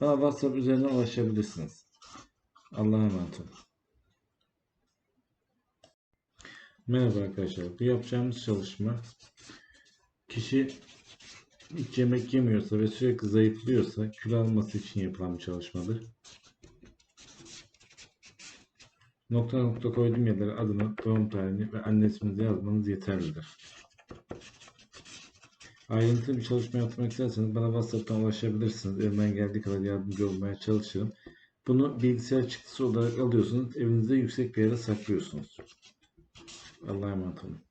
bana WhatsApp üzerinden ulaşabilirsiniz. Allah'a emanet olun. Merhaba arkadaşlar. Bu yapacağımız çalışma kişi hiç yemek yemiyorsa ve sürekli zayıflıyorsa kilo alması için yapılan bir çalışmadır. Nokta nokta koyduğum yerlere adını, doğum tarihini ve anne isminizi yazmanız yeterlidir. Ayrıntılı bir çalışma yapmak isterseniz bana WhatsApp'tan ulaşabilirsiniz. Elimden geldiği kadar yardımcı olmaya çalışırım. Bunu bilgisayar çıktısı olarak alıyorsunuz. Evinizde yüksek bir yere saklıyorsunuz. Allah'a emanet olun.